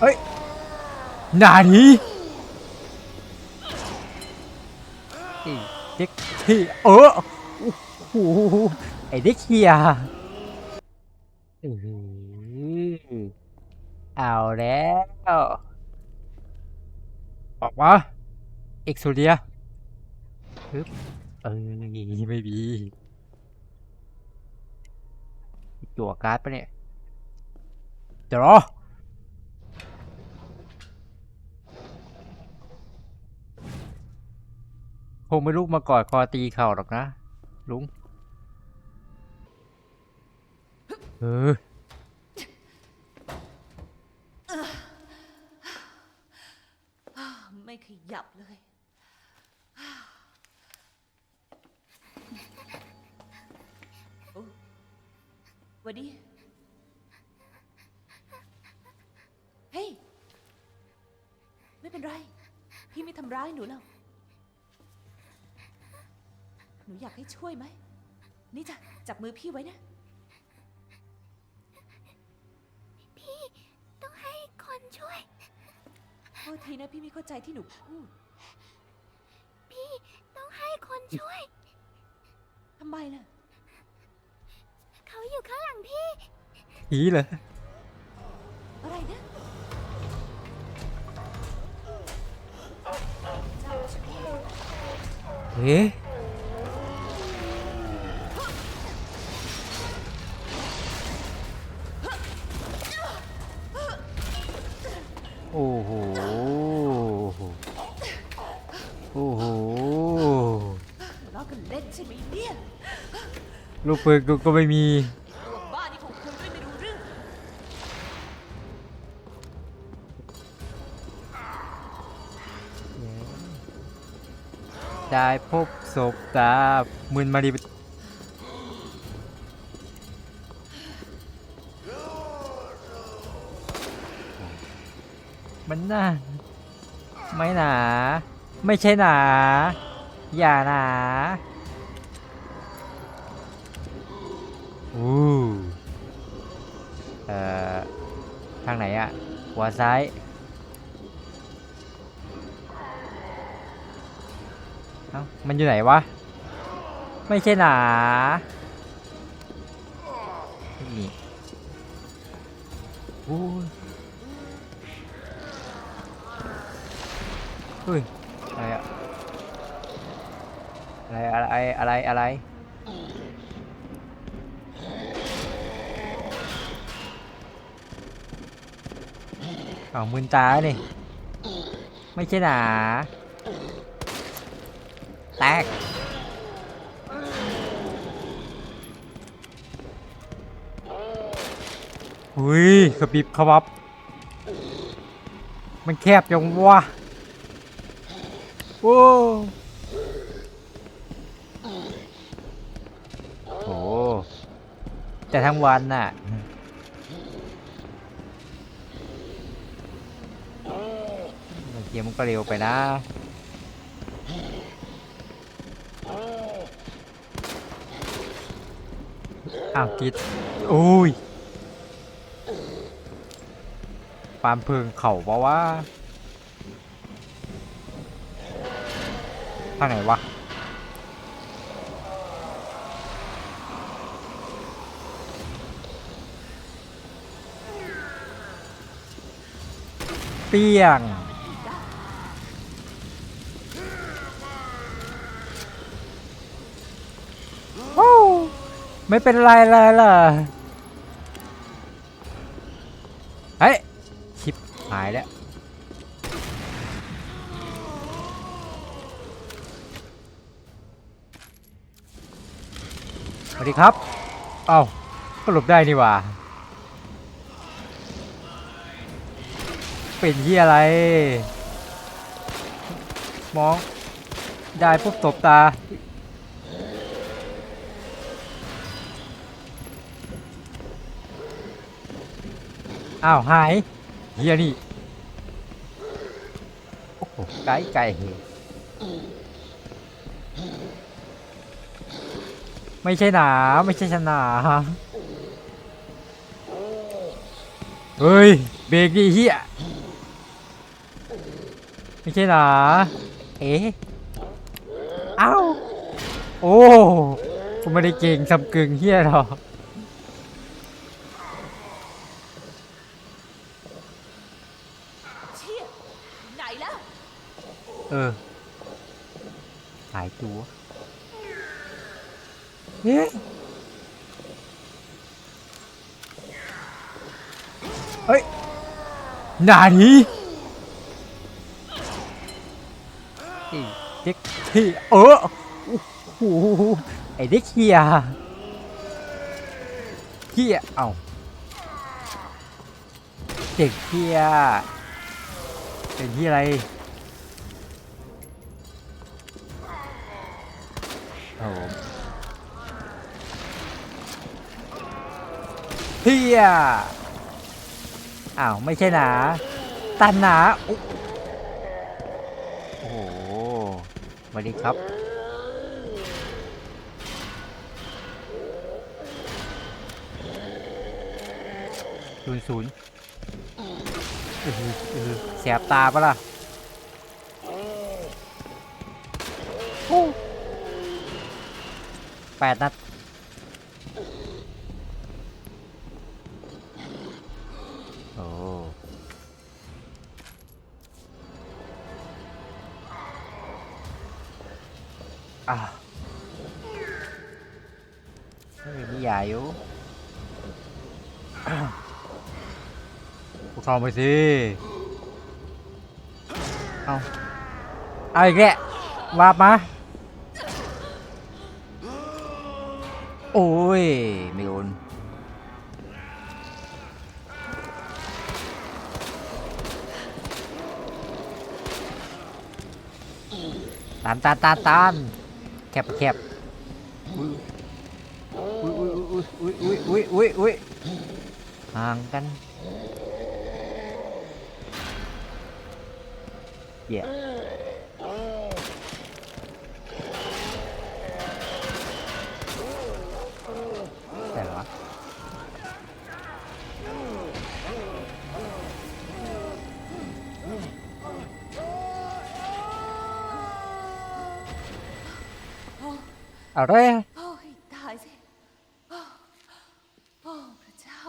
เฮ้ยหนานีไอ้เด็กที่เออโอ้โหไอ้เด็กเฮียอืออเอาแล้วออกมาเอ็กซูเดียปึ๊บเออไม่มีจั่วการ์ดปะเนี่ยเดี๋ยวรอ คงไม่ลุกมากอดคอตีเข่าหรอกนะ ลุงเออไม่ขยับเลยโอ้หวันดีเฮ้ย ไม่เป็นไร พี่ไม่ทำร้ายหนูหรอก หนูอยากให้ช่วยไหม นี่จ้ะจับมือพี่ไว้นะ พี่ต้องให้คนช่วย โทษทีนะพี่ไม่เข้าใจที่หนูพูดพี่ต้องให้คนช่วย ทำไมล่ะ เขาอยู่ข้างหลังพี่ ผีเลยอะไรนะเอ๊ะ อ้โห โอ้โหล้อกันเล่นใช่ไหมเนี่ยลูกปืนกูก็ไม่มีพวกบ้านี่คงคุยด้วยไม่รู้เรื่องได้พบศพตามึนมาดี นน่าไม่หนา ไม่ใช่หนา อย่าหนาอู้เอ่อ ทางไหนอะหัวซ้าย เอ้า มันอยู่ไหนวะ ไม่ใช่หนา นี่โอ้ยเฮ้ย อะไรอะอะไร อะไร อะไร อะไร เอามืนตานี่ไม่ใช่หนา แตก อุ้ยขบิบขวับ มันแคบจังวะ โอ้โหแต่ทั้งวันน่ะ เกมมันก็เร็วไปนะ อ้าวกิดโอ้ยปามเพิงเข่าปะว่า ทางไหนวะเปียงโอ้ไม่เป็นไรเลยล่ะ ดีครับ เอ้าก็หลบได้นี่ว่า เป็นที่อะไร มอง ได้ปุ๊บตบตา อ้าว หาย เฮียนี่ โอ้โห ไก่ไก่ ไม่ใช่หนาไม่ใช่ชนะเฮ้ย เบรกดิเฮียไม่ใช่เหรอเอ๊ะเอ้าโอ้กูไม่ได้เก่งสำกึ่งเฮียหรอกเชี่ยไหนแล้วเออ หายตัว เฮ้ยเฮ้ยหนานีเด็กที่เออโอ้โหไอเด็กเฮียเฮียเอ้าเด็กเฮียเป็นที่อะไร ฮียอ้าว ไม่ใช่หนาตันหนาโอ้โหสวัสดีครับ ศูนย์ศูนย์แสบตาปะล่ะแปดนัด อะไม่มียาอยู่พวกเข้าไปสิเอาเอาอีกแล้ววาบมา โอ้ย ไม่โดนตานตานตานตาน แคบแคบอุ้ยอุ้ยอุ้ยอุ้ยอุ้ยอุ้ยอุ้ยห่างกันเหี้ย่แอะไรอะโอ้ยตายสิโอ้โอ้พระเจ้า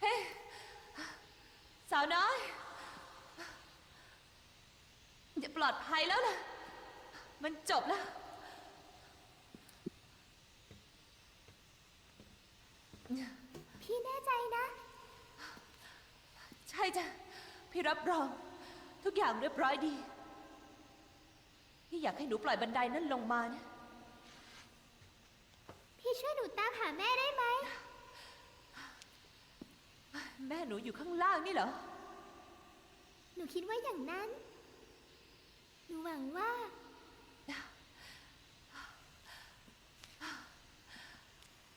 เฮ้ยสาวน้อยจะปลอดภัยแล้วล่ะมันจบแล้ว พี่แน่ใจนะ ใช่จ้ะ พี่รับรอง ทุกอย่างเรียบร้อยดี พี่อยากให้หนูปล่อยบันไดนั้นลงมานะพี่ช่วยหนูตามหาแม่ได้ไหม แม่หนูอยู่ข้างล่างนี่เหรอ หนูคิดว่าอย่างนั้น หนูหวังว่า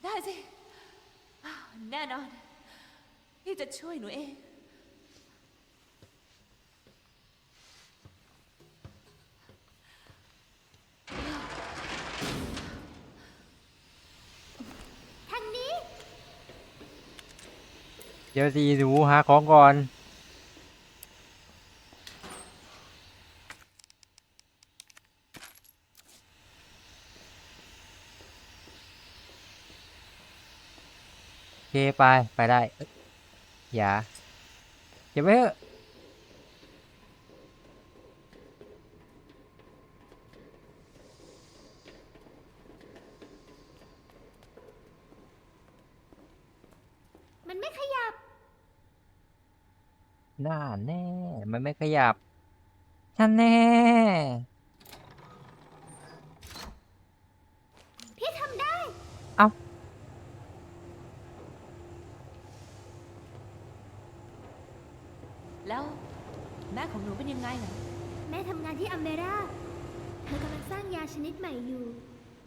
ได้สิอ้าวแน่นอน พี่จะช่วยหนูเอง ทางนี้ เดี๋ยวสีหนูหาของก่อนโอเคไป ไปได้ อย่าอย่าเก็บไว้เถอะ มันไม่ขยับ หน้าแน่ มันไม่ขยับท่านแน่ พี่ทำได้ เอ้าแล้วแม่ของหนูเป็นยังไงล่ะแม่ทำงานที่อเมร่า เธอกำลังสร้างยาชนิดใหม่อยู่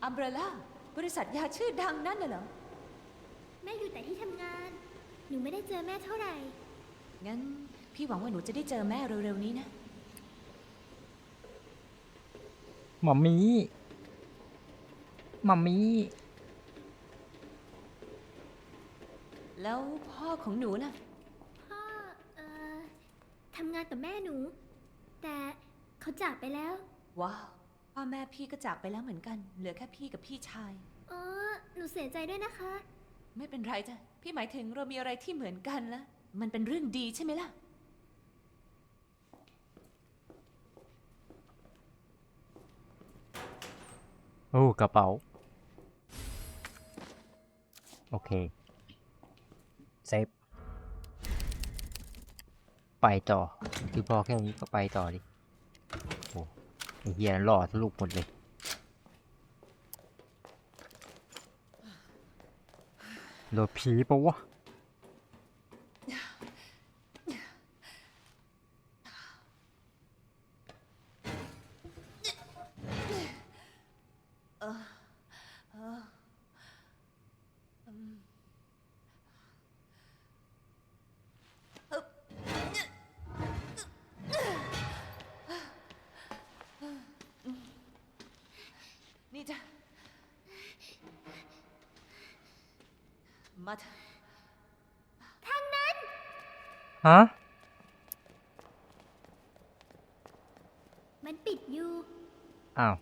อัมเบรล่าบริษัทยาชื่อดังนั่นน่ะเหรอ แม่อยู่แต่ที่ทำงาน หนูไม่ได้เจอแม่เท่าไหร่ งั้น พี่หวังว่าหนูจะได้เจอแม่เร็วๆนี้นะมัมมี่มัมมี่แล้วพ่อของหนูล่ะ พ่อเอ่อทำงานกับแม่หนู แต่เขาจากไปแล้ว ว้าว พ่อแม่พี่ก็จากไปแล้วเหมือนกัน เหลือแค่พี่กับพี่ชายอ๋อหนูเสียใจด้วยนะคะ ไม่เป็นไรจ้ะ พี่หมายถึงเรามีอะไรที่เหมือนกันละ มันเป็นเรื่องดีใช่ไหมล่ะ โอ้กระเป๋า โอเค เซฟ ไปต่อ คือพอแค่นี้ก็ไปต่อดิ โอ้ไอเฮียหล่อทะลุหมดเลยโดนผีปะวะ นี่จ้ะ มาเถอะฮะ มันปิดอยู่ อ้าว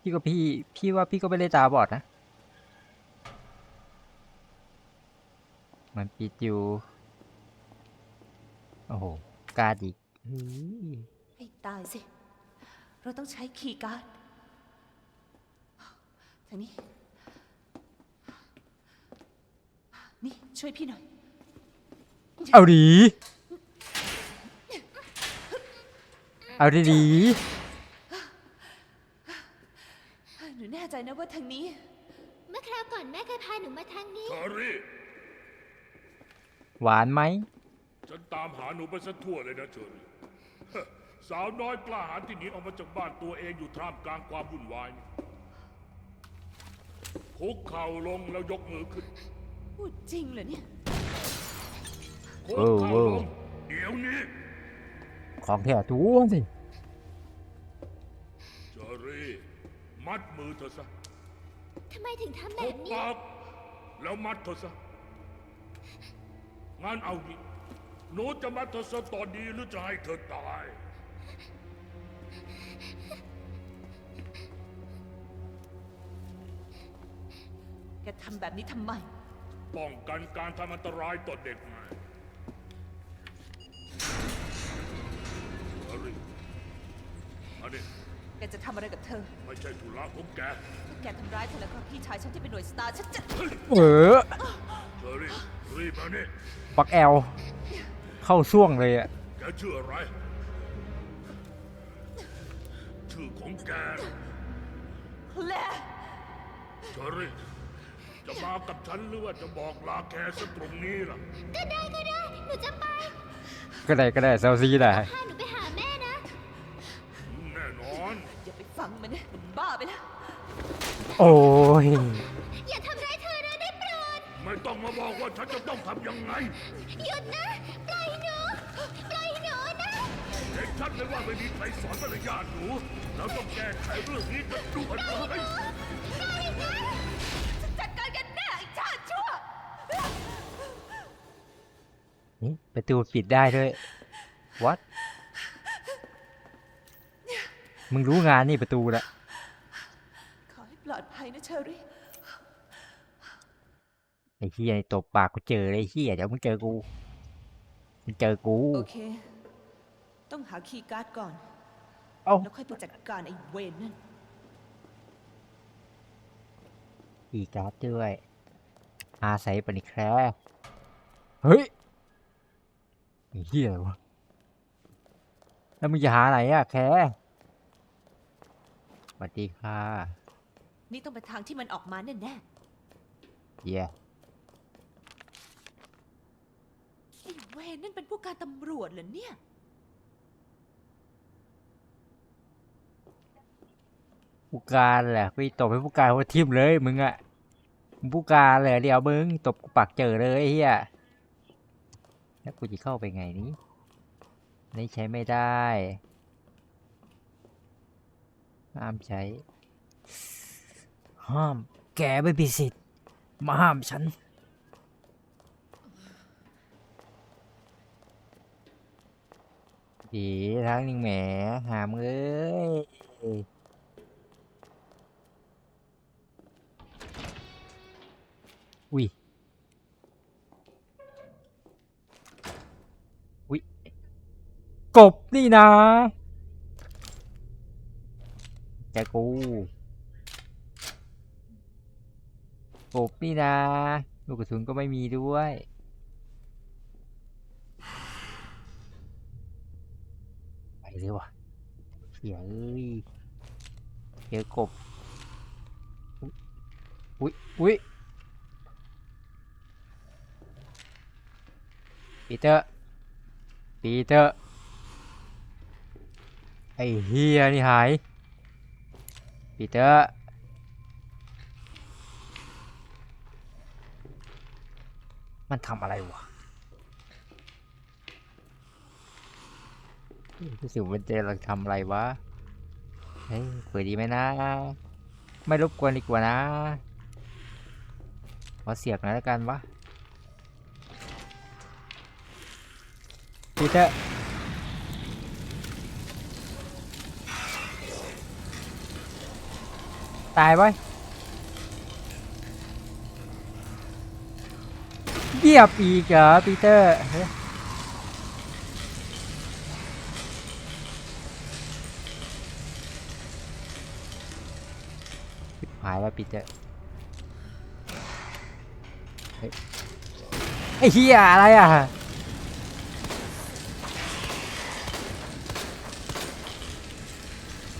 พี่ก็พี่ พี่ว่าพี่ก็ไม่ได้ตาบอดนะ มันปิดอยู่ โอ้โหกล้าดอีกเฮ้ยให้ตายสิ เราต้องใช้คีย์การ์ดทางนี้ นี่ ช่วยพี่หน่อย เอาดีเอาดีดีหนูแน่ใจนะว่าทางนี้ เมื่อคราวก่อนแม่เคยพาหนูมาทางนี้เชอรี่ๆหวานไหม ฉันตามหาหนูไปซะทั่วเลยนะเชอรี่ฮะสาวน้อยกล้าหาญที่หนีออกมาจากบ้านตัวเองอยู่ท่ามกลางความวุ่นวายนี่คุกเข่าลงแล้วยกมือขึ้น พูดจริงเหรอเนี่ยคุกโอ้เข่าโหลงเดี๋ยวนี้ของแท้ตัวสิเชอรี่มัดมือเธอซะทำไมถึงทำแบคุบกนี้ ปากแล้วมัดเธอซะงั้นเอาดิหนูจะมัดเธอซะตอนนี้หรือจะให้เธอตาย แกทำแบบนี้ทำไม ป้องกันการทำอันตรายต่อเด็กไงเชอรี่มาดิแกจะทำอะไรกับเธอไม่ใช่ธุระของแกถ้าแกทำร้ายเธอแล้วก็พี่ชายฉันที่เป็นหน่วยสตาร์ฉันจะเออเชอรี่รีบมานี่ปักแอล เข้าช่วงเลยอะแกชื่ออะไร ชื่อของแกน่ะแลเชอรี่ จะมากับฉันหรือว่าจะบอกลาแกสักตรงนี้ล่ะ ก็ได้ก็ได้ หนูจะไป ก็ได้ก็ได้เซลซีได้ พาหนูไปหาแม่นะ แน่นอน อย่าไปฟังมันนะมันบ้าไปแล้ว โอ้ย อย่าทำร้ายเธอนะได้โปรด ไม่ต้องมาบอกว่าฉันจะต้องทำยังไงหยุดนะ ปล่อยหนู ปล่อยหนูนะ เห็นชัดเลยว่าไม่มีใครสอนมารยาทหนู เราต้องแก้ไขเรื่องนี้กันด่วนเลย ประตูปิดได้ด้วย what มึงรู้งานนี่ประตูละขอให้ปลอดภัยนะเชอรี่ไอ้เฮียตบปากกูเจอเลยไอ้เฮียเดี๋ยวมึงเจอกูมึงเจอกู โอเค ต้องหาคีย์การ์ดก่อน เอ้า แล้วค่อยไปจัดการไอ้เวนนั่น อีกการ์ดด้วยอาศัยปนิแคร์เฮ้ยไอ้ เฮียอะไรวะ แล้วมึงจะหาไหนอะแคร์สวัสดีค่ะนี่ต้องเป็นทางที่มันออกมาแน่แน่เหี้ยๆไอ้เวนนั่นเป็นผู้การตำรวจเหรอเนี่ย ผู้การแหละไปตบให้ผู้การหัวทิ่มเลยมึงอะมึงผู้การเลยเดี๋ยวมึงตบกูปากเจอเลยไอ้เฮีย แล้วกูจะเข้าไปไงนี้นี่ใช้ไม่ได้ห้ามใช้ ห้าม แกไม่มีสิทธิ์มาห้ามฉัน ดีทั้งนึงแหม หามเอ้ยอุ้ย กบนี่นะแกกูกบนี่นะ ลูกกระสุนก็ไม่มีด้วย ไปเลยวะเขียเอ้ยเจอกบ อุ๊ยอุ๊ยปีเตอร์ปีเตอร์ ไอ้เฮียนี่หายปีเตอร์มันทำอะไรวะรู้สึกมันเจกำลังทำอะไรวะ เฮ้ยเปิดดีไหมนะ ไม่รบกวนดีกว่านะขอเสียกหน่อยแล้วกันวะปีเตอร์ ตายไว้เยียบอีกเหรอปีเตอร์หายแล้วปีเตอร์ไอ้เหี้ยอะไรอะ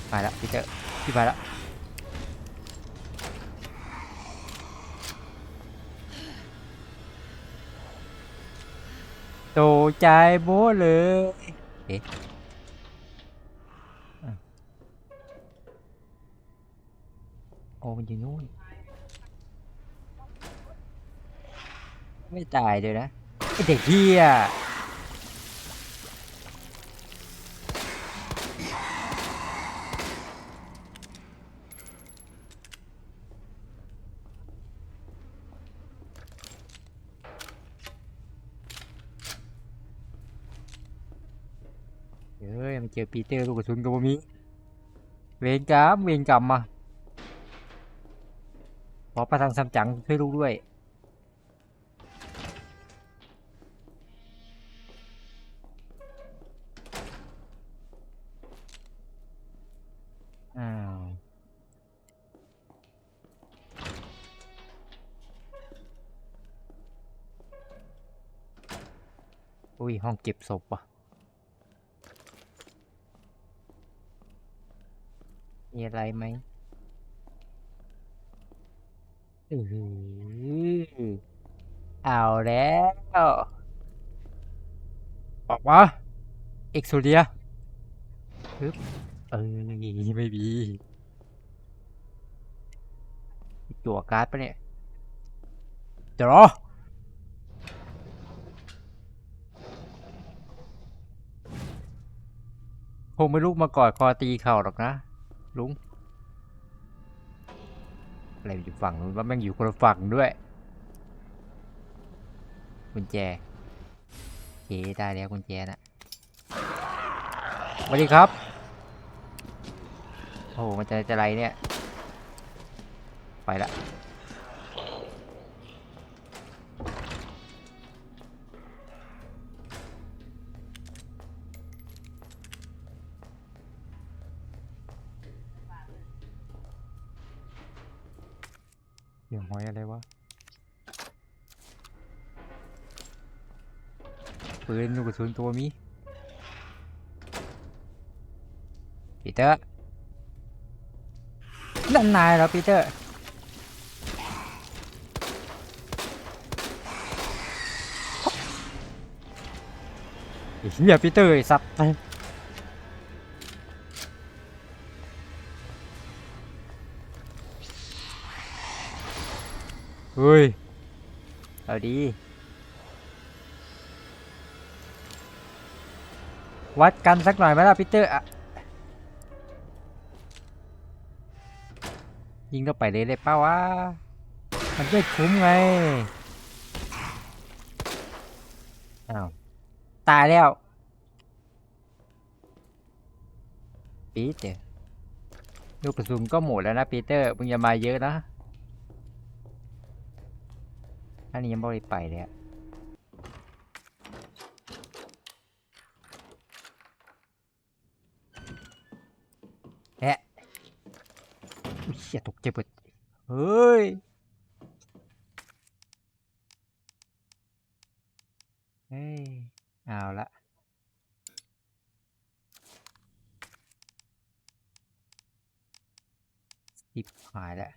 ไปแล้วพี่เจอพี่ไปแล้ว โตใจโบ้เลย เอ๊ะอะโอ้มันอยู่นู่น ไม่ตายเลยนะไอเด็กเฮีย เจอปีเตอร์ลูกกระสุนกับบ่มี เวรกรรมเวรกรรมมาขอประทังซัมจังช่วยลูกด้วย อ้าวอุ้ย ห้องเก็บศพว่ะ มีอะไรไหมอือหือเอาแล้วออกมาเอ็กโซเดียปึ๊บเออไม่มีจั่วการ์ดปะเนี่ยเดี๋ยวรอคงไม่ลุกมากอดคอตีเข่าหรอกนะ ลุงอะไรอยู่ฝั่งนู้นว่าแม่งอยู่คนละฝั่งด้วยกุญแจเคได้แล้วกุญแจนะสวัสดีครับ โอ้โห มันจะจะไรเนี่ย ไปละ อยอะไรวะปืนลูกกระสุนตัวมีปีเตอร์นั่นนายเหรอปีเตอร์อ้เฮียปีเตอร์ไอ้สัตว์ เฮ้ย เอาดี วัดกันสักหน่อยไหมล่ะปีเตอร์อะยิงเข้าไปเลยเลยเป้าวะ มันไม่คุ้มไง อ้าว ตายแล้วปีเตอร์ลูกกระสุนก็หมดแล้วนะปีเตอร์มึงอย่ามาเยอะนะ อันนี้ยังไม่ได้ไปเลยอะแอะอุ๊ยเหี้ยตกใจหมดเฮ้ย เฮ้ย เอาละสิบหายแล้ว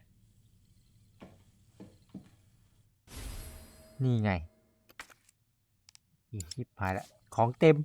นี่ไงอีชิบหายแล้วของเต็ม